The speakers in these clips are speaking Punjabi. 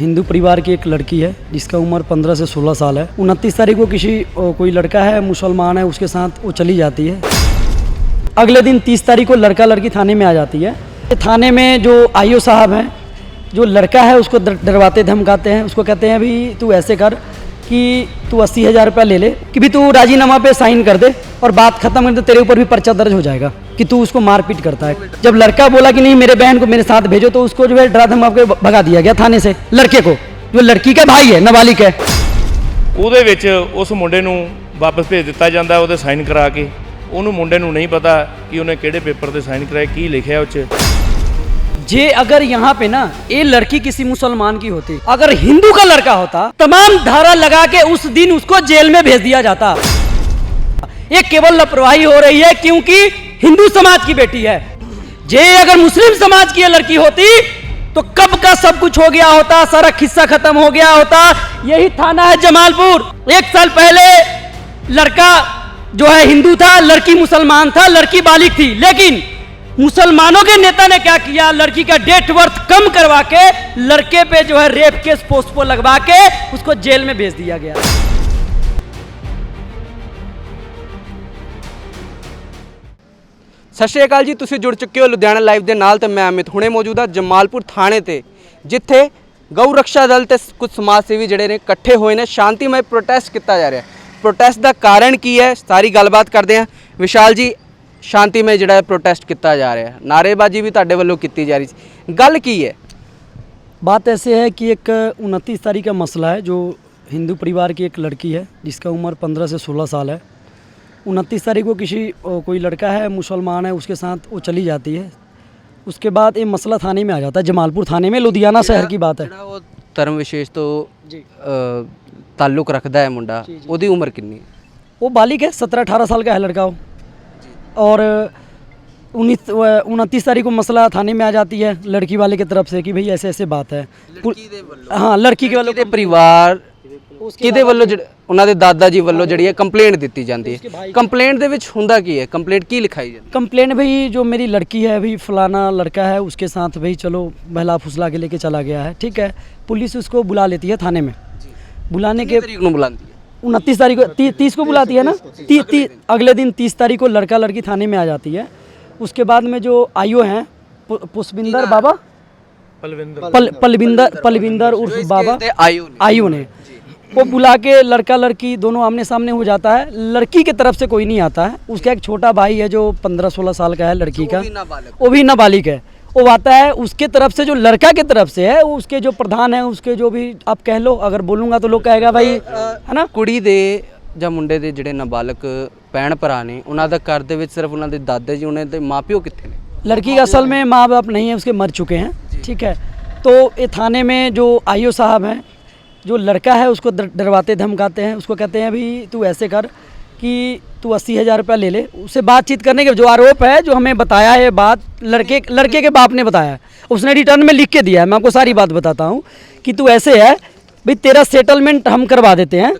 हिंदू परिवार की एक लड़की है, जिसका उम्र 15 से 16 साल है। उनतीस तारीख को किसी कोई लड़का है, मुसलमान है, उसके साथ वो चली जाती है। अगले दिन 30 तारीख को लड़का लड़की थाने में आ जाती है। थाने में जो आईओ साहब हैं, जो लड़का है, उसको डर- डरवाते, धमकाते हैं। उसको कहते हैं, अभी तू ऐसे कर कि तू अस्सी हज़ार रुपया ले ले, कि भी तू राजीनामा पे साइन कर दे और बात खत्म कर दे, तेरे ऊपर भी पर्चा दर्ज हो जाएगा। कि तू उसको मारपीट करता है जब लड़का बोला कि नहीं मेरे बहन को मेरे साथ भेजो तो उसको जो है डरा धमका के भगा दिया गया थाने से लड़के को जो लड़की का भाई है नाबालिग है ਉਹਦੇ ਵਿੱਚ ਉਸ ਮੁੰਡੇ ਨੂੰ ਵਾਪਸ ਭੇਜ ਦਿੱਤਾ ਜਾਂਦਾ ਉਹਦੇ ਸਾਈਨ ਕਰਾ ਕੇ ਉਹਨੂੰ ਮੁੰਡੇ ਨੂੰ ਨਹੀਂ ਪਤਾ ਕਿ ਉਹਨੇ ਕਿਹੜੇ ਪੇਪਰ ਤੇ ਸਾਈਨ ਕਰਾਏ ਕੀ ਲਿਖਿਆ ਉਹ 'ਚ जे अगर यहाँ पे ना ये लड़की किसी मुसलमान की होती अगर हिंदू का लड़का होता तमाम धारा लगा के उस दिन उसको जेल में भेज दिया जाता ये केवल लापरवाही हो रही है क्योंकि हिंदू समाज की बेटी है। जे अगर मुस्लिम समाज की लड़की होती तो कब का सब कुछ हो गया होता, सारा किस्सा खत्म हो गया होता। यही थाना है जमालपुर। एक साल पहले लड़का जो है हिंदू था, लड़की मुसलमान था, लड़की बालिक थी। लेकिन मुसलमानों के नेता ने क्या किया? लड़की का डेट वर्थ कम करवा के लड़के पे जो है रेप केस पोस्टपो लगवा के उसको जेल में भेज दिया गया। ਸਤਿ ਸ਼੍ਰੀ ਅਕਾਲ ਜੀ ਤੁਸੀਂ ਜੁੜ ਚੁੱਕੇ ਹੋ ਲੁਧਿਆਣਾ ਲਾਈਵ ਦੇ ਨਾਲ ਤੇ ਮੈਂ ਅਮਿਤ ਹੁਣੇ ਮੌਜੂਦ ਹਾਂ ਜਮਾਲਪੁਰ ਥਾਣੇ ਤੇ ਜਿੱਥੇ ਗਊ ਰੱਖਿਆ ਦਲ ਤੇ ਕੁਝ ਸਮਾਜ ਸੇਵੀ ਜਿਹੜੇ ਨੇ ਇਕੱਠੇ ਹੋਏ ਨੇ ਸ਼ਾਂਤੀਮਈ ਪ੍ਰੋਟੈਸਟ ਕੀਤਾ ਜਾ ਰਿਹਾ ਪ੍ਰੋਟੈਸਟ ਦਾ ਕਾਰਨ ਕੀ ਹੈ ਸਾਰੀ ਗੱਲਬਾਤ ਕਰਦੇ ਹਾਂ ਵਿਸ਼ਾਲ ਜੀ ਸ਼ਾਂਤੀਮਈ ਜਿਹੜਾ ਪ੍ਰੋਟੈਸਟ ਕੀਤਾ ਜਾ ਰਿਹਾ ਨਾਰੇਬਾਜ਼ੀ ਵੀ ਤੁਹਾਡੇ ਵੱਲੋਂ ਕੀਤੀ ਜਾ ਰਹੀ ਸੀ ਗੱਲ ਕੀ ਹੈ बात ऐसे है कि एक उनतीस तारीख का मसला है जो हिंदू परिवार की एक लड़की है जिसका उम्र पंद्रह से सोलह साल है उनतीस तारीख को किसी अ, कोई लड़का है मुसलमान है उसके साथ वो चली जाती है उसके बाद ये मसला थाने में आ जाता है जमालपुर थाने में लुधियाना शहर की बात है ਜਿਹੜਾ ਉਹ ਧਰਮ ਵਿਸ਼ੇਸ਼ ਤੋਂ ਅ, ਤਾਲੁਕ ਰੱਖਦਾ ਹੈ ਮੁੰਡਾ ਉਹਦੀ ਉਮਰ ਕਿੰਨੀ ਹੈ वो बालिक है सत्रह अठारह साल का है लड़का वो और उन्नीस उनतीस तारीख को मसला थाने में आ जाती है लड़की वाले की तरफ से कि भाई ऐसे ऐसे बात है पुल- हाँ लड़की के वालों ਕਿਹਦੇ ਪਰਿਵਾਰ ਕਿਹਦੇ ਵੱਲੋਂ ਜਿਹੜੇ ਉਹਨਾਂ ਦੇ ਦਾਦਾ ਜੀ ਵੱਲੋਂ ਜਿਹੜੀ ਹੈ ਕੰਪਲੇਂਟ ਦਿੱਤੀ ਜਾਂਦੀ ਹੈ ਕੰਪਲੇਂਟ ਦੇ ਵਿੱਚ ਹੁੰਦਾ ਕੀ ਹੈ ਕੰਪਲੇਂਟ ਕੀ ਲਿਖਾਈ ਜਾਂਦੀ कंप्लेन भाई जो मेरी लड़की है अभी फलाना लड़का है उसके साथ भाई चलो बहला फुसला के लेके चला गया है ठीक है पुलिस उसको बुला लेती है थाने में बुलाने के ਹੈ ਤਰੀਕ ਨੂੰ ਬੁਲਾਉਂਦੀ ਹੈ उनतीस तारीख को ती, तीस को बुलाती है ना ती, ती, अगले दिन तीस तारीख को लड़का लड़की थाने में आ जाती है उसके बाद में जो आईओ हैं पु- पुष्पिंदर बाबा ਪਲਵਿੰਦਰ पल पलविंदर पलविंदर उर्फ बाबा ਤੇ ਆਇਓ ਨੇ आयु ने वो बुला के लड़का लड़की दोनों आमने सामने हो जाता है लड़की की तरफ से कोई नहीं आता है उसका एक छोटा भाई है जो पंद्रह सोलह साल का है लड़की का ਵੀ ਨਾਬਾਲਗ वो भी नाबालिग है वो आता है उसके तरफ से जो लड़का की तरफ से है वो उसके जो प्रधान है उसके जो भी आप कह लो अगर बोलूंगा तो लोग कहेगा भाई है ना ਕੁੜੀ ਦੇ ਜਾਂ ਮੁੰਡੇ ਦੇ ਜਿਹੜੇ ਨਾਬਾਲਗ ਭੈਣ ਭਰਾ ਨੇ ਉਹਨਾਂ ਦਾ ਘਰ ਦੇ ਵਿੱਚ ਸਿਰਫ ਉਹਨਾਂ ਦੇ ਦਾਦਾ ਜੀ ਉਹਨਾਂ ਦੇ ਮਾਪਿਓ ਕਿੱਥੇ ਨੇ लड़की का असल में माँ बाप नहीं है उसके मर चुके हैं ठीक है तो ये थाने में जो आईओ साहब हैं जो लड़का है उसको डरवाते, धमकाते हैं, उसको कहते हैं, अभी तू ऐसे कर कि तू अस्सी हज़ार रुपया ले ले। उससे बातचीत करने के जो आरोप है, जो हमें बताया है बात, लड़के लड़के के बाप ने बताया उसने रिटर्न में लिख के दिया है। मैं आपको सारी बात बताता हूँ कि तू ऐसे है भाई तेरा सेटलमेंट हम करवा देते हैं।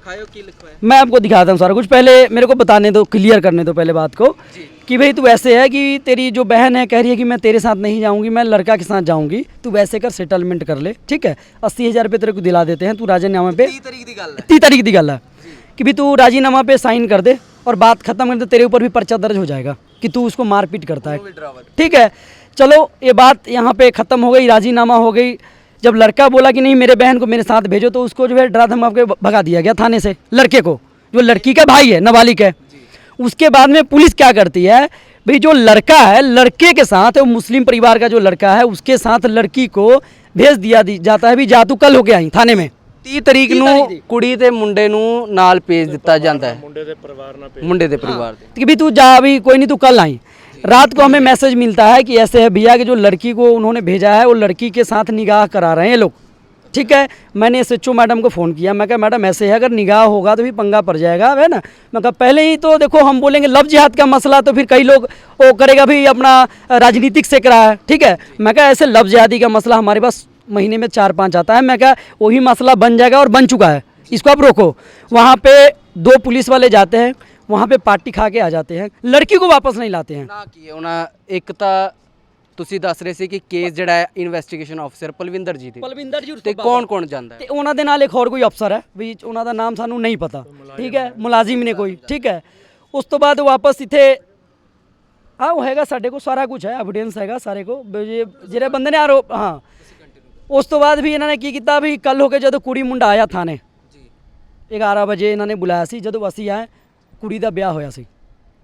मैं आपको दिखाता हूँ सारा कुछ। पहले मेरे को बताने दो क्लियर करने दो पहले बात को कि भाई तू ऐसे है कि तेरी जो बहन है कह रही है कि मैं तेरे साथ नहीं जाऊँगी मैं लड़का के साथ जाऊँगी। तू वैसे कर सेटलमेंट कर ले ठीक है? अस्सी हज़ार रुपये तेरे को दिला देते हैं तू राजीनामा पे। ती तारीख की गल है। कि भाई तू राजीनामा पे साइन कर दे और बात खत्म कर दे तेरे ऊपर भी पर्चा दर्ज हो जाएगा कि तू उसको मारपीट करता है। ठीक है? चलो ये बात यहाँ पे ख़त्म हो गई राजीनामा हो गई। जब लड़का बोला कि नहीं मेरे बहन को मेरे साथ भेजो तो उसको जो है डरा धमका के भगा दिया गया थाने से लड़के को जो लड़की का भाई है नाबालिग है उसके बाद में पुलिस क्या करती है भाई जो लड़का है लड़के के साथ वो मुस्लिम परिवार का जो लड़का है उसके साथ लड़की को भेज दिया दी जाता है भी जा तू कल होके आई थाने में 30 ਤਰੀਕ ਨੂੰ ਕੁੜੀ ਤੇ ਮੁੰਡੇ ਨੂੰ ਨਾਲ ਭੇਜ ਦਿੱਤਾ ਜਾਂਦਾ ਹੈ ਮੁੰਡੇ ਦੇ ਪਰਿਵਾਰ ਨਾਲ ਮੁੰਡੇ ਦੇ ਪਰਿਵਾਰ ਦੇ कि भी तू जा अभी कोई नहीं तू कल आई रात को हमें मैसेज मिलता है कि ऐसे है भैया कि जो लड़की को उन्होंने भेजा है, वो लड़की के साथ निगाह करा रहे हैं लोग। ठीक है? मैंने एस एच मैडम को फ़ोन किया, मैं कहा, मैडम, ऐसे है, अगर निगाह होगा तो भी पंगा पड़ जाएगा, है ना? मैं कहा, पहले ही तो देखो, हम बोलेंगे लव जिहाद का मसला तो फिर कई लोग, वो करेगा भी अपना राजनीतिक से करा है। ठीक है? मैं कहा, ऐसे लव जिहादी का मसला हमारे पास महीने में चार पाँच आता है। मैं कहा, वही मसला बन जाएगा और बन चुका है। इसको आप रोको। वहाँ पे दो पुलिस वाले जाते हैं वहाँ पे पार्टी खा के आ जाते हैं लड़की को वापस नहीं लाते हैं ਨਾ ਕੀ ਹੈ ਉਹਨਾਂ ਇੱਕ ਤਾਂ ਤੁਸੀਂ ਦੱਸ ਰਹੇ ਸੀ ਕਿ ਕੇਸ ਜਿਹੜਾ ਹੈ ਇਨਵੈਸਟੀਗੇਸ਼ਨ ਆਫੀਸਰ ਪਲਵਿੰਦਰ ਜੀ ਦੇ ਪਲਵਿੰਦਰ ਜੀ ਤੇ ਕੌਣ ਕੌਣ ਜਾਂਦਾ ਹੈ ਤੇ ਉਹਨਾਂ ਦੇ ਨਾਲ ਇੱਕ ਹੋਰ ਕੋਈ ਅਫਸਰ ਹੈ ਵੀ ਉਹਨਾਂ ਦਾ ਨਾਮ ਸਾਨੂੰ ਨਹੀਂ ਪਤਾ ਠੀਕ ਹੈ ਮੁਲਾਜ਼ਮ ਨੇ ਕੋਈ ਠੀਕ ਹੈ ਉਸ ਤੋਂ ਬਾਅਦ ਵਾਪਸ ਇੱਥੇ ਹਾਂ ਉਹ ਹੈਗਾ ਸਾਡੇ ਕੋਲ ਸਾਰਾ ਕੁਝ ਹੈ ਐਵੀਡੈਂਸ ਹੈਗਾ ਸਾਰੇ ਕੋ ਵੀ ਜੇ- ਜਿਹੜੇ ਬੰਦੇ ਨੇ ਆਰੋਪ ਹਾਂ ਉਸ ਤੋਂ ਬਾਅਦ ਵੀ ਇਹਨਾਂ ਨੇ ਕੀ ਕੀਤਾ ਵੀ ਕੱਲ ਹੋ ਕੇ ਜਦੋਂ ਕੁੜੀ ਮੁੰਡਾ ਆਇਆ ਥਾਣੇ ਜੀ 11 ਵਜੇ ਇਹਨਾਂ ਨੇ ਬੁਲਾਇਆ ਸੀ ਜਦੋਂ ਅਸੀਂ ਆਏ ਕੁੜੀ ਦਾ ਵਿਆਹ ਹੋਇਆ ਸੀ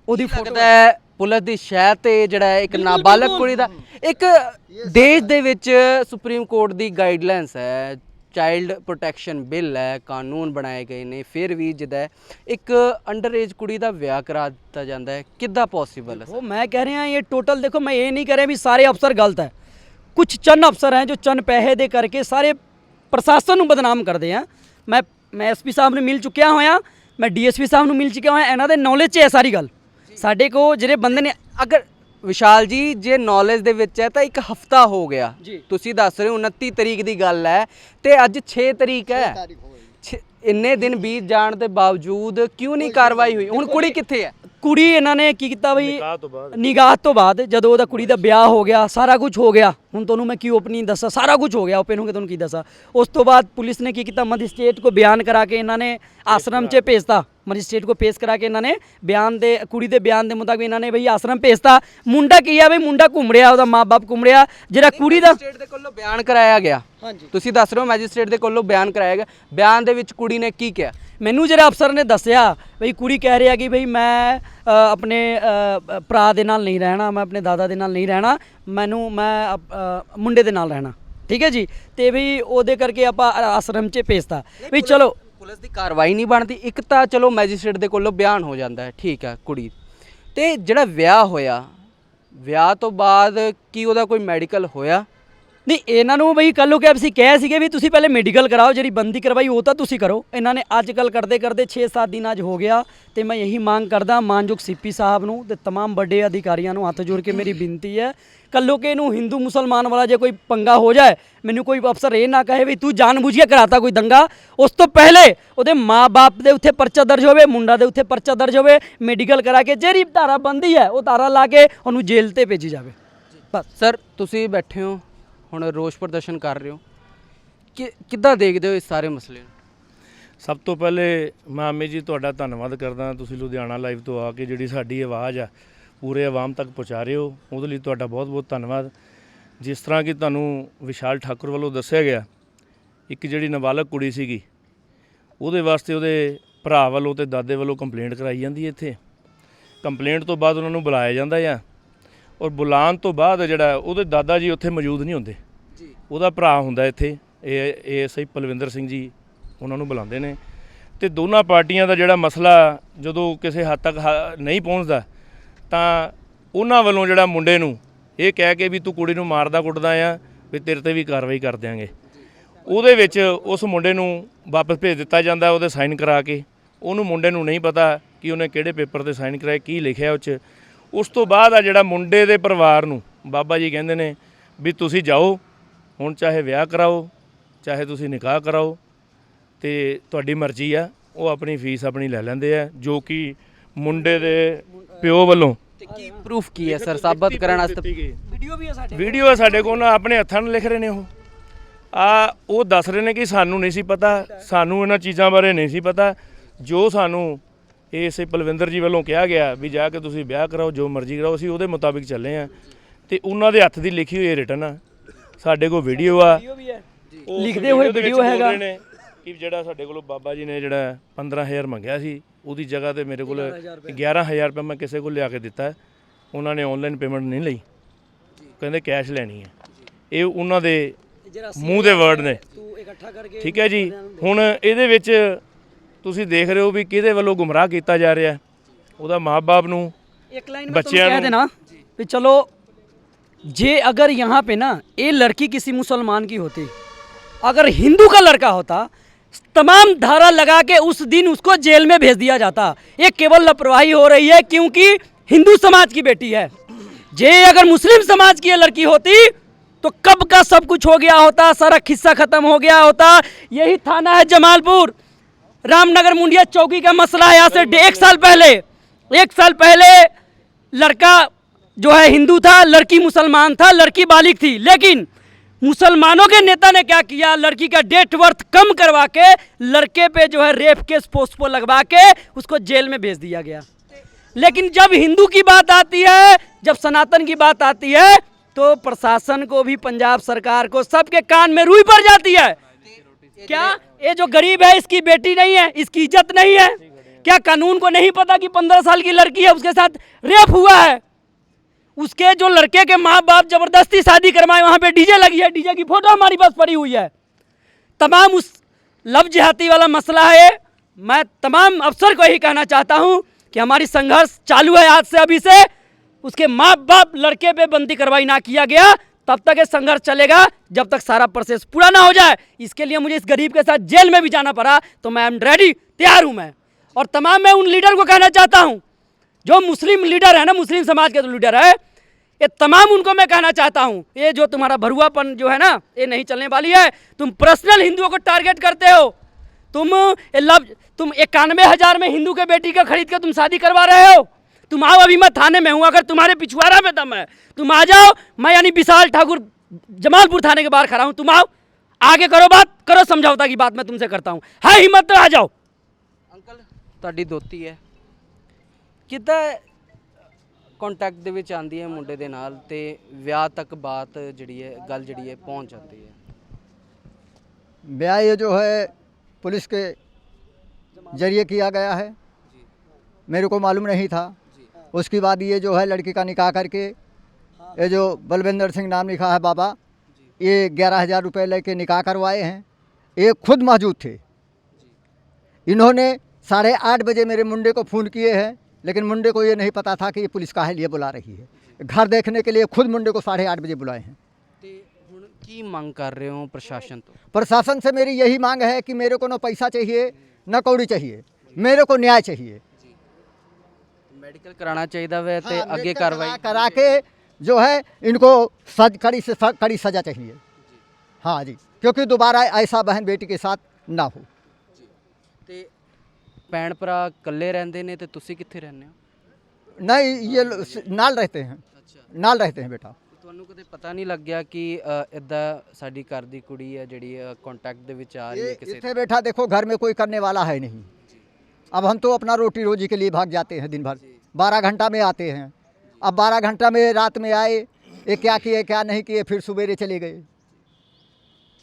ਉਹਦੀ ਫੋਟੋ ਲੱਗਦਾ ਹੈ ਪੁਲਿਸ ਦੀ ਸ਼ਹਿ ਤੇ ਜਿਹੜਾ ਹੈ ਇੱਕ ਨਾਬਾਲਗ ਕੁੜੀ ਦਾ ਇੱਕ ਦੇਸ਼ ਦੇ ਵਿੱਚ ਸੁਪਰੀਮ ਕੋਰਟ ਦੀ ਗਾਈਡਲਾਈਨਸ ਹੈ ਚਾਈਲਡ ਪ੍ਰੋਟੈਕਸ਼ਨ ਬਿੱਲ ਹੈ ਕਾਨੂੰਨ ਬਣਾਏ ਗਏ ਨੇ ਫਿਰ ਵੀ ਜਿੱਦਾਂ ਹੈ, ਇੱਕ ਅੰਡਰ ਏਜ ਕੁੜੀ ਦਾ ਵਿਆਹ ਕਰਾ ਦਿੱਤਾ ਜਾਂਦਾ ਹੈ ਕਿੱਦਾਂ ਪੋਸੀਬਲ ਹੈ वो मैं कह रहे हैं ये टोटल देखो मैं ये नहीं कह रहा भी सारे अफसर गलत है कुछ चंद अफसर हैं जो चंद पैसे दे करके सारे ਪ੍ਰਸ਼ਾਸਨ ਨੂੰ ਬਦਨਾਮ ਕਰਦੇ ਆ ਮੈਂ ਮੈਂ ਐਸਪੀ ਸਾਹਿਬ ਨੂੰ ਮਿਲ ਚੁੱਕਿਆ ਹੋਇਆ ਮੈਂ ਡੀਐਸਪੀ ਸਾਹਿਬ ਨੂੰ ਮਿਲ ਚੁੱਕਿਆ ਹੋਇਆ ਇਹਨਾਂ ਦੇ ਨੌਲੇਜ 'ਚ ਹੈ ਸਾਰੀ ਗੱਲ। ਸਾਡੇ ਕੋ ਜਿਹੜੇ ਬੰਦੇ ਨੇ ਅਗਰ ਵਿਸ਼ਾਲ ਜੀ ਜੇ ਨੌਲੇਜ ਦੇ ਵਿੱਚ ਹੈ ਤਾਂ ਇੱਕ ਹਫਤਾ ਹੋ ਗਿਆ। ਤੁਸੀਂ ਦੱਸ ਰਹੇ ਹੋ 29 ਤਰੀਕ ਦੀ ਗੱਲ ਹੈ ਤੇ ਅੱਜ 6 ਤਰੀਕ ਹੈ। ਇੰਨੇ ਦਿਨ ਬੀਤ ਜਾਣ ਦੇ ਬਾਵਜੂਦ ਕਿਉਂ ਨਹੀਂ ਕਾਰਵਾਈ ਹੋਈ? ਹੁਣ ਕੁੜੀ ਕਿੱਥੇ ਹੈ? ਕੁੜੀ ਇਹਨਾਂ ਨੇ ਕੀ ਕੀਤਾ ਬਈ? ਨਿਕਾਹ ਤੋਂ ਬਾਅਦ। ਨਿਗਾਹ ਤੋਂ ਬਾਅਦ ਜਦੋਂ ਉਹਦਾ ਕੁੜੀ ਦਾ ਵਿਆਹ ਹੋ ਗਿਆ ਸਾਰਾ ਕੁਝ ਹੋ ਗਿਆ। ਹੁਣ ਤੁਹਾਨੂੰ ਮੈਂ ਕੀ ਓਪਨਿੰਗ ਦੱਸਾਂ? ਸਾਰਾ ਕੁਝ ਹੋ ਗਿਆ ਓਪਨ ਹੋ ਕੇ ਤੁਹਾਨੂੰ ਕੀ ਦੱਸਾਂ? ਉਸ ਤੋਂ ਬਾਅਦ ਪੁਲਿਸ ਨੇ ਕੀ ਕੀਤਾ? ਮਜਿਸਟ੍ਰੇਟ ਕੋ ਬਿਆਨ ਕਰਾ ਕੇ ਇਹਨਾਂ ਨੇ ਆਸ਼ਰਮ 'ਚ ਭੇਜਤਾ। ਮਜਿਸਟ੍ਰੇਟ ਕੋ ਪੇਸ਼ ਕਰਾ ਕੇ ਇਹਨਾਂ ਨੇ ਬਿਆਨ ਦੇ ਕੁੜੀ ਦੇ ਬਿਆਨ ਦੇ ਮੁਤਾਬਿਕ ਇਹਨਾਂ ਨੇ ਬਈ ਆਸ਼ਰਮ ਭੇਜਤਾ। ਮੁੰਡਾ ਕੀ ਆ ਬਈ? ਮੁੰਡਾ ਘੁੰਮ ਰਿਹਾ ਉਹਦਾ ਮਾਪੇ ਘੁੰਮ ਰਿਹਾ। ਜਿਹੜਾ ਕੁੜੀ ਦਾ ਮੈਜਿਸਟ੍ਰੇਟ ਦੇ ਕੋਲੋਂ ਬਿਆਨ ਕਰਾਇਆ ਗਿਆ। ਹਾਂਜੀ। ਤੁਸੀਂ ਦੱਸ ਰਹੇ ਹੋ ਮੈਜਿਸਟ੍ਰੇਟ ਦੇ ਕੋਲੋਂ ਬਿਆਨ ਕਰਾਇਆ ਗਿਆ। ਬਿਆਨ ਦੇ ਵਿੱਚ ਕੁੜੀ ਨੇ ਕੀ ਕਿਹਾ? ਮੈਨੂੰ ਜਿਹੜਾ ਅਫਸਰ ਨੇ ਦੱਸਿਆ ਬਈ ਕੁੜੀ ਕਹਿ ਰਹੀ ਕਿ ਬਈ ਮੈਂ ਅ, ਆਪਣੇ ਅ, ਭਰਾ ਦੇ ਨਾਲ ਨਹੀਂ ਰਹਿਣਾ ਮੈਂ ਆਪਣੇ ਦਾਦਾ ਦੇ ਨਾਲ ਨਹੀਂ ਰਹਿਣਾ ਮੈਨੂੰ ਮੈਂ ਅਪ- ਅ, ਮੁੰਡੇ ਦੇ ਨਾਲ ਰਹਿਣਾ। ਠੀਕ ਹੈ ਜੀ? ਤੇ ਵੀ ਉਹਦੇ ਕਰਕੇ ਆਪਾਂ ਆਸ਼ਰਮ 'ਚ ਭੇਜਤਾ। ਵੀ ਚਲੋ। ਪੁਲਿਸ ਦੀ ਕਾਰਵਾਈ ਨਹੀਂ ਬਣਦੀ। ਇੱਕ ਤਾਂ ਚਲੋ ਮੈਜਿਸਟ੍ਰੇਟ ਦੇ ਕੋਲੋਂ ਬਿਆਨ ਹੋ ਜਾਂਦਾ ਹੈ। ਠੀਕ ਹੈ ਕੁੜੀ। ਤੇ ਜਿਹੜਾ ਵਿਆਹ ਹੋਇਆ ਵਿਆਹ ਤੋਂ ਬਾਅਦ ਕੀ ਉਹਦਾ ਕੋਈ ਮੈਡੀਕਲ ਹੋਇਆ? ਨਹੀਂ ਇਹਨਾਂ ਨੂੰ ਬਈ ਕੱਲ ਨੂੰ ਕਿ ਅਸੀਂ ਕਹੇ ਸੀਗੇ ਵੀ ਤੁਸੀਂ ਪਹਿਲੇ ਮੈਡੀਕਲ ਕਰਾਓ ਜਿਹੜੀ ਬੰਦੀ ਕਰਵਾਈ ਉਹ ਤਾਂ ਤੁਸੀਂ ਕਰੋ ਇਹਨਾਂ ਨੇ ਅੱਜ ਕੱਲ ਕਰਦੇ ਕਰਦੇ 6-7 ਦਿਨ ਅੱਜ ਹੋ ਗਿਆ ਤੇ ਮੈਂ ਇਹੀ ਮੰਗ ਕਰਦਾ ਮਾਨਯੋਗ ਸੀਪੀ ਸਾਹਿਬ ਨੂੰ ਤੇ तमाम ਵੱਡੇ ਅਧਿਕਾਰੀਆਂ ਨੂੰ ਹੱਥ ਜੋੜ ਕੇ ਮੇਰੀ ਬੇਨਤੀ ਹੈ ਕੱਲੋ ਕਿ ਇਹਨੂੰ ਹਿੰਦੂ ਮੁਸਲਮਾਨ ਵਾਲਾ ਜੇ ਕੋਈ ਪੰਗਾ ਹੋ ਜਾਏ ਮੈਨੂੰ ਕੋਈ ਅਫਸਰ ਇਹ ਨਾ ਕਹੇ ਵੀ ਤੂੰ ਜਾਣਬੁੱਝ ਕੇ ਕਰਾਤਾ ਕੋਈ ਦੰਗਾ ਉਸ ਤੋਂ ਪਹਿਲੇ ਉਹਦੇ ਮਾਪੇ ਦੇ ਉੱਤੇ ਪਰਚਾ ਦਰਜ ਹੋਵੇ ਮੁੰਡਾ ਦੇ ਉੱਤੇ ਪਰਚਾ ਦਰਜ ਹੋਵੇ ਮੈਡੀਕਲ ਕਰਾ ਕੇ ਜਿਹੜੀ ਧਾਰਾ ਬੰਦੀ ਹੈ ਉਹ ਧਾਰਾ ਲਾ ਕੇ ਉਹਨੂੰ ਜੇਲ੍ਹ ਤੇ ਭੇਜੀ ਜਾਵੇ ਬਸ ਸਰ ਤੁਸੀਂ ਬੈਠੇ ਹੋ ਹੁਣ ਰੋਸ ਪ੍ਰਦਰਸ਼ਨ ਕਰ ਰਹੇ ਹੋ। ਕਿ ਕਿੱਦਾਂ ਦੇਖਦੇ ਹੋ ਇਸ ਸਾਰੇ ਮਸਲੇ ਨੂੰ? ਸਭ ਤੋਂ ਪਹਿਲੇ ਮੈਂ ਅਮੀ ਜੀ, ਤੁਹਾਡਾ ਧੰਨਵਾਦ ਕਰਦਾ ਤੁਸੀਂ ਲੁਧਿਆਣਾ ਲਾਈਵ ਤੋਂ ਆ ਕੇ ਜਿਹੜੀ ਸਾਡੀ ਆਵਾਜ਼ ਆ, ਪੂਰੇ ਆਵਾਮ ਤੱਕ ਪਹੁੰਚਾ ਰਹੇ ਹੋ। ਉਹਦੇ ਲਈ ਤੁਹਾਡਾ ਬਹੁਤ-ਬਹੁਤ ਧੰਨਵਾਦ। ਜਿਸ ਤਰ੍ਹਾਂ ਕਿ ਤੁਹਾਨੂੰ ਵਿਸ਼ਾਲ ਠਾਕੁਰ ਵੱਲੋਂ ਦੱਸਿਆ ਗਿਆ, ਇੱਕ ਜਿਹੜੀ ਨਾਬਾਲਗ ਕੁੜੀ ਸੀਗੀ, ਉਹਦੇ ਵਾਸਤੇ ਉਹਦੇ ਭਰਾ ਵੱਲੋਂ ਤੇ ਦਾਦੇ ਵੱਲੋਂ ਕੰਪਲੇਂਟ ਕਰਾਈ ਜਾਂਦੀ ਹੈ ਇੱਥੇ। ਕੰਪਲੇਂਟ ਤੋਂ ਬਾਅਦ ਉਹਨਾਂ ਨੂੰ ਬੁਲਾਇਆ ਜਾਂਦਾ ਆ। ਔਰ ਬੁਲਾਉਣ ਤੋਂ ਬਾਅਦ ਜਿਹੜਾ ਉਹਦੇ ਦਾਦਾ ਜੀ ਉੱਥੇ ਮੌਜੂਦ ਨਹੀਂ ਹੁੰਦੇ। ਜੀ। ਉਹਦਾ ਭਰਾ ਹੁੰਦਾ ਇੱਥੇ। ਇਹ ਏਐਸਆਈ ਪਲਵਿੰਦਰ ਸਿੰਘ ਜੀ ਉਹਨਾਂ ਨੂੰ ਬੁਲਾਉਂਦੇ ਨੇ। ਤੇ ਦੋਨਾਂ ਪਾਰਟੀਆਂ ਦਾ ਜਿਹੜਾ ਮਸਲਾ ਜਦੋਂ ਕਿਸੇ ਹੱਦ ਤੱਕ ਨਹੀਂ ਪਹੁੰਚਦਾ ਤਾਂ ਉਹਨਾਂ ਵੱਲੋਂ ਜਿਹੜਾ ਮੁੰਡੇ ਨੂੰ ਇਹ ਕਹਿ ਕੇ ਵੀ ਤੂੰ ਕੁੜੀ ਨੂੰ ਮਾਰਦਾ ਕੁੱਟਦਾ ਆ ਵੀ ਤੇਰੇ ਤੇ ਵੀ ਕਾਰਵਾਈ ਕਰ ਦਿਆਂਗੇ। ਉਹਦੇ ਵਿੱਚ ਉਸ ਮੁੰਡੇ ਨੂੰ ਵਾਪਸ ਭੇਜ ਦਿੱਤਾ ਜਾਂਦਾ ਉਹਦੇ ਸਾਈਨ ਕਰਾ ਕੇ। ਉਹਨੂੰ ਮੁੰਡੇ ਨੂੰ ਨਹੀਂ ਪਤਾ ਕਿ ਉਹਨੇ ਕਿਹੜੇ ਪੇਪਰ ਤੇ ਸਾਈਨ ਕਰਾਏ ਕੀ ਲਿਖਿਆ ਉਹ 'ਚ। ਉਸ ਤੋਂ ਬਾਅਦ ਆ ਜਿਹੜਾ ਮੁੰਡੇ ਦੇ ਪਰਿਵਾਰ ਨੂੰ ਬਾਬਾ ਜੀ ਕਹਿੰਦੇ ਨੇ ਵੀ ਤੁਸੀਂ ਜਾਓ ਹੁਣ ਚਾਹੇ ਵਿਆਹ ਕਰਾਓ ਚਾਹੇ ਤੁਸੀਂ ਨਿਕਾਹ ਕਰਾਓ ਤੇ ਤੁਹਾਡੀ ਮਰਜ਼ੀ ਆ ਉਹ ਆਪਣੀ ਫੀਸ ਆਪਣੀ ਲੈ ਲੈਂਦੇ ਆ ਜੋ ਕਿ ਮੁੰਡੇ ਦੇ ਪਿਓ ਵੱਲੋਂ। ਤੇ ਕੀ ਪ੍ਰੂਫ ਕੀ ਹੈ ਸਰ? ਸਾਬਤ ਕਰਨ ਵਾਸਤੇ। ਵੀਡੀਓ ਵੀ ਹੈ ਸਾਡੇ ਵੀਡੀਓ ਆ ਸਾਡੇ ਕੋਲ ਨਾ ਆਪਣੇ ਹੱਥਾਂ ਨਾਲ ਲਿਖ ਰਹੇ ਨੇ ਉਹ। ਆ ਉਹ ਦੱਸ ਰਹੇ ਨੇ ਕਿ ਸਾਨੂੰ ਨਹੀਂ ਸੀ ਪਤਾ ਸਾਨੂੰ ਇਹਨਾਂ ਚੀਜ਼ਾਂ ਬਾਰੇ ਨਹੀਂ ਸੀ ਪਤਾ ਜੋ ਸਾਨੂੰ ਇਸੇ ਪਲਵਿੰਦਰ ਜੀ ਵੱਲੋਂ ਕਿਹਾ ਗਿਆ ਵੀ ਜਾ ਕੇ ਤੁਸੀਂ ਵਿਆਹ ਕਰਾਓ ਜੋ ਮਰਜ਼ੀ ਕਰਾਓ ਅਸੀਂ ਉਹਦੇ ਮੁਤਾਬਿਕ ਚੱਲੇ ਆ ਤੇ ਉਹਨਾਂ ਦੇ ਹੱਥ ਦੀ ਲਿਖੀ ਹੋਈ ਰਿਟਨ ਆ। ਸਾਡੇ ਕੋਲ ਵੀਡੀਓ ਆ। ਉਹ ਲਿਖਦੇ ਹੋਏ ਵਿੱਚ ਵੀਡੀਓ ਬੋਲ ਹੈਗਾ। ਰਹੇ ਨੇ ਕਿ ਜਿਹੜਾ ਸਾਡੇ ਕੋਲੋਂ ਬਾਬਾ ਜੀ ਨੇ ਜਿਹੜਾ 15000 ਮੰਗਿਆ ਸੀ ਉਹਦੀ ਜਗ੍ਹਾ ਤੇ ਮੇਰੇ ਕੋਲ 11000 ਰੁਪਏ। ਮੈਂ ਕਿਸੇ ਕੋਲ ਲਿਆ ਕੇ ਦਿੱਤਾ ਉਹਨਾਂ ਨੇ ਆਨਲਾਈਨ ਪੇਮੈਂਟ ਨਹੀਂ ਲਈ। ਕਹਿੰਦੇ ਕੈਸ਼ ਲੈਣੀ ਹੈ। ਇਹ ਉਹਨਾਂ ਦੇ ਮੂੰਹ ਦੇ ਵਰਡ ਨੇ। ਤੂੰ ਇਕੱਠਾ ਕਰਕੇ ਠੀਕ ਹੈ ਜੀ। ਹੁਣ ਇਹਦੇ ਵਿੱਚ ਤੁਸੀਂ ਦੇਖ ਰਹੇ ਹੋ ਵੀ ਕਿਹਦੇ ਵੱਲੋਂ ਗੁੰਮਰਾਹ ਕੀਤਾ ਜਾ ਰਿਹਾ ਹੈ। ਉਹਦਾ ਮਾਪੇ ਨੂੰ एक लाइन में बच्चियां तुम कह नु- देना कि चलो जे अगर यहाँ पे ना ये लड़की किसी मुसलमान की होती अगर हिंदू का लड़का होता तमाम धारा लगा के उस दिन उसको जेल में भेज दिया जाता ये केवल लापरवाही हो रही है क्योंकि हिंदू समाज की बेटी है जे अगर मुस्लिम समाज की ये लड़की होती तो कब का सब कुछ हो गया होता सारा खिस्सा खत्म हो गया होता यही थाना है जमालपुर रामनगर मुंडिया चौकी का मसला यहाँ से एक साल पहले, एक साल पहले लड़का जो है हिंदू था, लड़की मुसलमान था, लड़की बालिक थी, लेकिन मुसलमानों के नेता ने क्या किया? लड़की का डेट वर्थ कम करवा के, लड़के पे जो है रेप केस पोस्ट पोस्टपो लगवा के उसको जेल में भेज दिया गया। लेकिन जब हिंदू की बात आती है, जब सनातन की बात आती है तो प्रशासन को भी, पंजाब सरकार को सबके कान में रुई पड़ जाती है। क्या? ये जो गरीब है इसकी बेटी नहीं है इसकी इज़्ज़त नहीं है। क्या कानून को नहीं पता कि पंद्रह साल की लड़की है उसके साथ रेप हुआ है? उसके जो लड़के के माँ बाप ज़बरदस्ती शादी करवाए वहाँ पे डीजे लगी है डीजे की फ़ोटो हमारी पास पड़ी हुई है। तमाम उस लव जिहाती वाला मसला है। मैं तमाम अफसर को यही कहना चाहता हूँ कि हमारी संघर्ष चालू है आज से अभी से। उसके माँ बाप लड़के पे बंदी कार्रवाई ना किया गया। तब तक ये संघर्ष चलेगा जब तक सारा प्रोसेस पूरा ना हो जाए। इसके लिए मुझे इस गरीब के साथ जेल में भी जाना पड़ा तो मैं एम रेडी तैयार हूँ मैं। और तमाम मैं उन लीडर को कहना चाहता हूँ, जो मुस्लिम लीडर है ना, मुस्लिम समाज के जो लीडर है, ये तमाम उनको मैं कहना चाहता हूँ, ये जो तुम्हारा भरुआपन जो है ना, ये नहीं चलने वाली है। तुम पर्सनल हिंदुओं को टारगेट करते हो। तुम लव, तुम इक्यानवे हज़ार में हिंदू के बेटी का खरीद के तुम शादी करवा रहे हो। तुम आओ अभी मैं थाने में हूँ अगर तुम्हारे पिछवाड़ा में दम है तुम आ जाओ मैं यानी विशाल ठाकुर जमालपुर थाने के बाहर खड़ा हूँ तुम आओ आगे करो बात करो समझौता की बात मैं तुमसे करता हूँ है हिम्मत तो आ जाओ ਅੰਕਲ ਤੁਹਾਡੀ ਦੋਤੀ ਹੈ ਕਿੱਦਾਂ ਕੰਟੈਕਟ ਦੇ ਵਿੱਚ ਆਂਦੀ ਹੈ ਮੁੰਡੇ ਦੇ ਨਾਲ ਤੇ ਵਿਆਹ ਤੱਕ ਬਾਤ ਜਿਹੜੀ ਹੈ ਗੱਲ ਜਿਹੜੀ ਹੈ ਪਹੁੰਚ ਜਾਂਦੀ ਹੈ ब्याह ये जो है पुलिस के जरिए किया गया है मेरे को मालूम नहीं था उसके बाद ये जो है लड़की का निकाह करके हाँ। ये जो बलविंदर सिंह नाम लिखा है बाबा ये ग्यारह हज़ार रुपये ले कर निकाह करवाए हैं। ये खुद मौजूद थे। इन्होंने साढ़े आठ बजे मेरे मुंडे को फ़ोन किए हैं लेकिन मुंडे को ये नहीं पता था कि ये पुलिस काहे लिए बुला रही है। घर देखने के लिए खुद मुंडे को साढ़े आठ बजे बुलाए हैं। की मांग कर रहे हो प्रशासन तो? प्रशासन से मेरी यही मांग है कि मेरे को ना पैसा चाहिए न कौड़ी चाहिए। मेरे को न्याय चाहिए। ਮੈਡੀਕਲ ਕਰਾਉਣਾ ਚਾਹੀਦਾ ਵੈ ਤੇ हाँ, ਅੱਗੇ मेडिकल ਕਾਰਵਾਈ करा करा के जो है इनको सज कड़ी से स- कड़ी सजा चाहिए हाँ जी क्योंकि दोबारा ऐसा बहन बेटी के साथ ना हो ਤੇ ਭੈਣ ਭਰਾ ਇਕੱਲੇ ਰਹਿੰਦੇ ਨੇ ਤੇ ਤੁਸੀਂ ਕਿੱਥੇ ਰਹਿੰਦੇ ਹੋ नहीं ये लो- स- नाल रहते हैं ਅੱਛਾ नाल रहते हैं बेटा ਤੁਹਾਨੂੰ ਕਦੇ ਪਤਾ ਨਹੀਂ ਲੱਗਿਆ ਕਿ ਅ, ਇਦਾਂ ਸਾਡੀ ਘਰ ਦੀ ਕੁੜੀ ਹੈ ਜਿਹੜੀ ਕੰਟੈਕਟ ਦੇ ਵਿੱਚ ਆ ਰਹੀ ਹੈ ये ਕਿਸੇ इतने बेटा देखो घर में कोई करने वाला है नहीं अब हम तो अपना रोटी रोजी के लिए भाग जाते हैं दिन भर बारह घंटा में आते हैं। अब बारह घंटा में रात में आए, ये क्या किए, क्या नहीं किए, फिर सवेरे चले गए।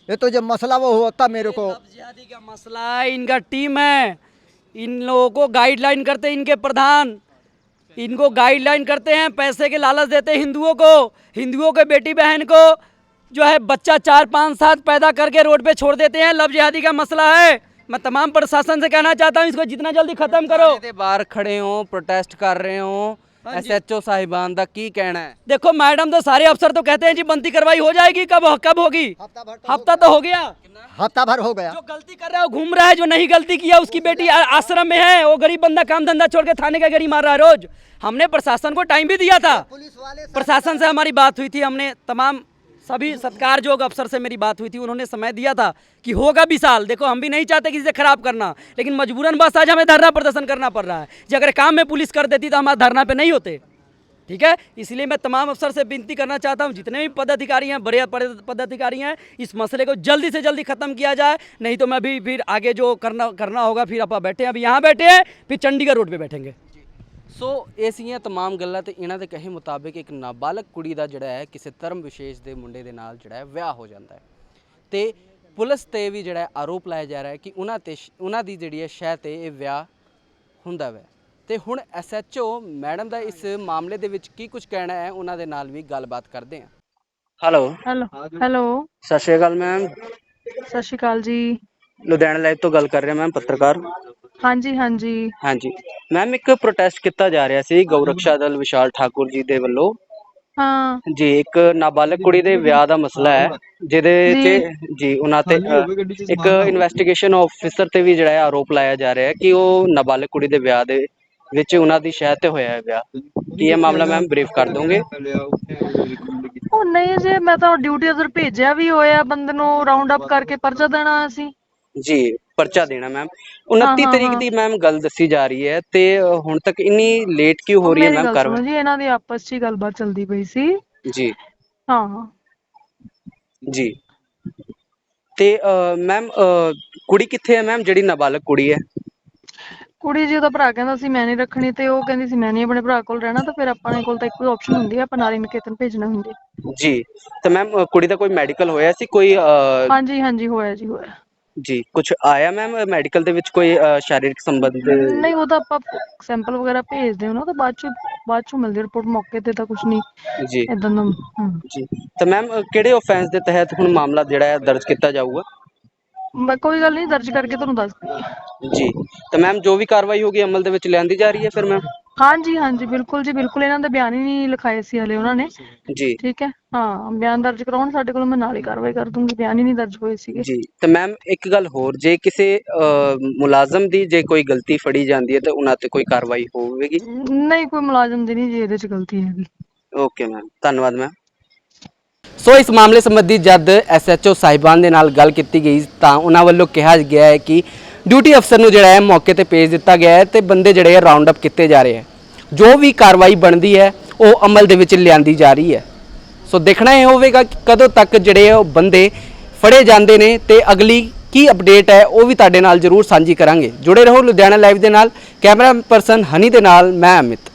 ये तो जब मसला वो होता मेरे को का मसला है? इनका टीम है। इन लोगों को गाइडलाइन करते इनके प्रधान। इनको गाइडलाइन करते हैं, पैसे के लालच देते हैं हिंदुओं को। हिंदुओं के बेटी बहन को जो है बच्चा चार, पाँच, सात पैदा करके रोड पे छोड़ देते हैं। लव जिहादी का मसला है। मैं तमाम प्रशासन से कहना चाहता हूँ इसको जितना जल्दी खत्म करो। बाहर खड़े हो प्रोटेस्ट कर रहे हो एस एच ओ साहिबान का की कहना है? देखो मैडम तो सारे अफसर तो कहते हैं जी बनती कार्रवाई हो जाएगी कब कब होगी? हफ़्ता तो, तो हो गया। हफ़्ता भर हो गया। जो गलती कर रहा है वो घूम रहा है जो नहीं गलती किया उसकी बेटी आश्रम में है वो गरीब बंदा काम धंधा छोड़ के थाने का गरीब मार रहा है रोज। हमने प्रशासन को टाइम भी दिया था। प्रशासन से हमारी बात हुई थी हमने तमाम सभी सत्कारजोग अफसर से मेरी बात हुई थी, उन्होंने समय दिया था कि होगा विशाल देखो, हम भी नहीं चाहते किसी से खराब करना, लेकिन मजबूरन बस आज हमें धरना प्रदर्शन करना पड़ रहा है। जो, अगर काम में पुलिस कर देती तो हमारे धरना पे नहीं होते। ठीक है? इसलिए मैं तमाम अफसर से विनती करना चाहता हूँ, जितने भी पदाधिकारी हैं, बड़े पदाधिकारी हैं, इस मसले को जल्दी से जल्दी खत्म किया जाए, नहीं तो मैं भी फिर आगे जो करना करना होगा, फिर आप बैठे हैं, अभी यहाँ बैठे हैं, फिर चंडीगढ़ रोड पर बैठेंगे। ਸੋ ਇਹ ਸੀਗੀਆਂ तमाम ਗੱਲਾਂ ਤੇ ਇਹਨਾਂ ਦੇ ਕਹੇ ਮੁਤਾਬਿਕ ਇੱਕ ਨਾਬਾਲਗ ਕੁੜੀ ਦਾ ਜਿਹੜਾ ਹੈ ਕਿਸੇ ਧਰਮ ਵਿਸ਼ੇਸ਼ ਦੇ ਮੁੰਡੇ ਦੇ ਨਾਲ ਜਿਹੜਾ ਹੈ ਵਿਆਹ ਹੋ ਜਾਂਦਾ ਹੈ ਤੇ ਪੁਲਿਸ ਤੇ ਵੀ ਜਿਹੜਾ ਹੈ ਆਰੋਪ ਲਾਇਆ ਜਾ ਰਿਹਾ ਹੈ ਕਿ ਉਹਨਾਂ ਤੇ ਸ਼- ਉਹਨਾਂ ਦੀ ਜਿਹੜੀ ਹੈ ਸ਼ਹਿ ਤੇ ਇਹ ਵਿਆਹ ਹੁੰਦਾ ਵੈ ਤੇ ਹੁਣ ਐਸਐਚਓ ਮੈਡਮ ਦਾ ਇਸ ਮਾਮਲੇ ਦੇ ਵਿੱਚ ਕੀ ਕੁਝ ਕਹਿਣਾ ਹੈ ਉਹਨਾਂ ਦੇ ਨਾਲ ਵੀ ਗੱਲਬਾਤ ਕਰਦੇ ਹਾਂ ਹੈਲੋ ਹੈਲੋ ਹੈਲੋ ਸਤਿ ਸ਼੍ਰੀ ਅਕਾਲ ਮੈਮ ਸਤਿ ਸ਼੍ਰੀ ਅਕਾਲ ਜੀ ਲੁਧਿਆਣਾ ਲਾਈਵ ਤੋਂ ਗੱਲ ਕਰ ਰਿਹਾ ਮੈਮ ਪੱਤਰਕਾਰ ਹਾਂਜੀ ਹਾਂਜੀ। ਹਾਂਜੀ। ਮੈਮ ਇੱਕ ਪ੍ਰੋਟੈਸਟ ਕੀਤਾ ਜਾ ਰਿਹਾ ਸੀ ਗਊ ਰਕਸ਼ਾ ਦਲ ਵਿਸ਼ਾਲ ਠਾਕੁਰ ਜੀ ਦੇ ਵੱਲੋਂ। ਹਾਂ। ਜੀ ਇੱਕ ਨਾਬਾਲਗ ਕੁੜੀ ਦੇ ਵਿਆਹ ਦਾ ਮਸਲਾ ਹੈ ਜਿਹਦੇ ਚ ਜੀ ਉਹਨਾਂ ਤੇ ਅ, ਇੱਕ ਇਨਵੈਸਟੀਗੇਸ਼ਨ ਆਫੀਸਰ ਤੇ ਵੀ ਜਿਹੜਾ ਹੈ ਆਰੋਪ ਲਾਇਆ ਜਾ ਰਿਹਾ ਹੈ ਕਿ ਉਹ ਨਾਬਾਲਗ ਕੁੜੀ ਦੇ ਵਿਆਹ ਦੇ ਵਿੱਚ ਉਹਨਾਂ ਦੀ ਸ਼ਹਿ ਤੇ ਹੋਇਆ ਹੈ ਵਿਆਹ ਕੀ ਇਹ ਮਾਮਲਾ ਮੈਮ ਬਰੀਫ ਕਰ ਦੋਗੇ? ਉਹ ਨਹੀਂ ਜੇ ਮੈਂ ਤਾਂ ਡਿਊਟੀ ਉਧਰ ਭੇਜਿਆ ਵੀ ਹੋਇਆ ਬੰਦੇ ਨੂੰ ਰਾਉਂਡ ਅਪ ਕਰਕੇ ਪਰਚਾ ਦੇਣਾ ਅਸੀਂ। ਜੀ। ਪਰਚਾ ਦੇਣਾ ਮੈਮ 29 ਹਾਂ, ਤਰੀਕ। ਦੀ ਮੈਮ ਗੱਲ ਦੱਸੀ ਜਾ ਰਹੀ ਹੈ ਤੇ ਹੁਣ ਤੱਕ ਇੰਨੀ ਲੇਟ ਕਿਉਂ ਹੋ ਰਹੀ ਹੈ ਮੈਮ ਕਾਰਵਾਈ? ਜੀ ਇਹਨਾਂ ਦੀ ਆਪਸ 'ਚ ਹੀ ਗੱਲਬਾਤ ਚੱਲਦੀ ਪਈ ਸੀ। ਜੀ। ਹਾਂ। ਜੀ। ਤੇ ਮੈਮ ਕੁੜੀ ਕਿੱਥੇ ਹੈ ਮੈਮ ਜਿਹੜੀ ਨਾਬਾਲਗ ਕੁੜੀ ਹੈ? ਕੁੜੀ ਜੀ ਉਹਦਾ ਭਰਾ ਕਹਿੰਦਾ ਸੀ ਮੈਂ ਨਹੀਂ ਰੱਖਣੀ ਤੇ ਉਹ ਕਹਿੰਦੀ ਸੀ ਮੈਂ ਨਹੀਂ ਆਪਣੇ ਭਰਾ ਕੋਲ ਰਹਿਣਾ ਤਾਂ ਫਿਰ ਆਪਣੇ ਕੋਲ ਤਾਂ ਇੱਕੋ ਹੀ ਆਪਸ਼ਨ ਹੁੰਦੀ ਹੈ ਆਪਾਂ ਨਾਰੀ ਨਿਕੇਤਨ ਭੇਜਣਾ ਹੁੰਦੀ। ਜੀ। ਤੇ ਮੈਮ ਕੁੜੀ ਦਾ ਕੋਈ ਮੈਡੀਕਲ ਹੋਇਆ ਸੀ ਕੋਈ ਹਾਂਜੀ ਹਾਂਜੀ ਹੋਇਆ ਜੀ ਹੋਇਆ। ਜੀ ਕੁਝ ਆਇਆ ਮੈਮ ਮੈਡੀਕਲ ਦੇ ਵਿੱਚ ਕੋਈ ਅ, ਸ਼ਾਰੀਰਿਕ ਸੰਬੰਧ? ਨਹੀਂ ਉਹ ਤਾਂ ਆਪਾਂ ਸੈਂਪਲ ਵਗੈਰਾ ਭੇਜਦੇ ਹਾਂ ਨਾ ਤਾਂ ਬਾਅਦ ਚ ਬਾਅਦ ਚ ਮਿਲਦੀ ਰਿਪੋਰਟ ਮੌਕੇ ਤੇ ਤਾਂ ਕੁਝ ਨਹੀਂ। ਜੀ। ਇਦਾਂ ਦਾ ਜੀ। ਤੇ ਮੈਮ ਕਿਹੜੇ ਆਫੈਂਸ ਦੇ ਤਹਿਤ ਹੁਣ ਮਾਮਲਾ ਜਿਹੜਾ ਹੈ ਦਰਜ ਕੀਤਾ ਜਾਊਗਾ? ਮੈਂ ਕੋਈ ਗੱਲ ਨਹੀਂ ਦਰਜ ਕਰਕੇ ਤੁਹਾਨੂੰ ਦੱਸ ਦਿੰਦੀ ਹਾਂ। ਜੀ। ਤੇ ਮੈਮ ਜੋ ਵੀ ਕਾਰਵਾਈ ਹੋਗੀ ਅਮਲ ਦੇ ਵਿੱਚ ਲਿਆਂਦੀ ਜਾ ਰਹੀ ਹੈ ਫਿਰ ਮੈਮ ਹਾਂਜੀ ਹਾਂਜੀ ਬਿਲਕੁਲ ਜੀ ਬਿਲਕੁਲ ਇਹਨਾਂ ਦੇ ਬਿਆਨ ਹੀ ਨਹੀਂ ਲਿਖਾਏ ਸੀ ਹਲੇ ਉਹਨਾਂ ਨੇ। ਜੀ। ਠੀਕ ਹੈ ਹਾਂ ਬਿਆਨ ਦਰਜ ਕਰਾਉਣ ਸਾਡੇ ਕੋਲ ਮੈਂ ਨਾਲ ਹੀ ਕਾਰਵਾਈ ਕਰ ਦੂੰਗੀ ਬਿਆਨ ਹੀ ਨਹੀਂ ਦਰਜ ਹੋਏ ਸੀਗੇ। ਜੀ ਤੇ ਮੈਮ ਇੱਕ ਗੱਲ ਹੋਰ ਜੇ ਕਿਸੇ ਮੁਲਾਜ਼ਮ ਦੀ ਜੇ ਕੋਈ ਗਲਤੀ ਫੜੀ ਜਾਂਦੀ ਹੈ ਤੇ ਉਹਨਾਂ ਤੇ ਕੋਈ ਕਾਰਵਾਈ ਹੋਵੇਗੀ? ਨਹੀਂ ਕੋਈ ਮੁਲਾਜ਼ਮ ਦੀ ਨਹੀਂ ਜੀ ਇਹਦੇ ਚ ਗਲਤੀ ਹੈਗੀ। ਓਕੇ ਮੈਮ ਧੰਨਵਾਦ ਮੈਮ। ਸੋ ਇਸ ਮਾਮਲੇ ਸੰਬੰਧੀ ਜਦ ਐਸਐਚਓ ਸਾਹਿਬਾਨ ਦੇ ਨਾਲ ਗੱਲ ਕੀਤੀ ਗਈ ਤਾਂ ਉਹਨਾਂ ਵੱਲੋਂ ਕਿਹਾ ਗਿਆ ਹੈ ਕਿ ਡਿਊਟੀ ਅਫਸਰ ਨੂੰ ਜਿਹੜਾ ਹੈ ਮੌਕੇ ਤੇ ਭੇਜ ਦਿੱਤਾ ਗਿਆ ਹੈ ਤੇ ਬੰਦੇ ਜਿਹੜੇ ਹੈ ਰਾਉਂਡ ਅਪ ਕੀਤੇ ਜਾ ਰਹੇ ਹੈ। ਜੋ ਵੀ ਕਾਰਵਾਈ ਬਣਦੀ ਹੈ, ਉਹ ਅਮਲ ਦੇ ਵਿੱਚ ਲਿਆਂਦੀ ਜਾ ਰਹੀ ਹੈ। ਸੋ ਦੇਖਣਾ ਇਹ ਹੋਵੇਗਾ ਕਿ ਕਦੋਂ ਤੱਕ ਜਿਹੜੇ ਉਹ ਬੰਦੇ ਫੜੇ ਜਾਂਦੇ ਨੇ ਤੇ ਅਗਲੀ ਕੀ ਅਪਡੇਟ ਹੈ, ਉਹ ਵੀ ਤੁਹਾਡੇ ਨਾਲ ਜ਼ਰੂਰ ਸਾਂਝੀ ਕਰਾਂਗੇ। ਜੁੜੇ ਰਹੋ ਲੁਧਿਆਣਾ ਲਾਈਵ ਦੇ ਨਾਲ। ਕੈਮਰਾ ਪਰਸਨ ਹਨੀ ਦੇ ਨਾਲ, ਮੈਂ ਅਮਿਤ।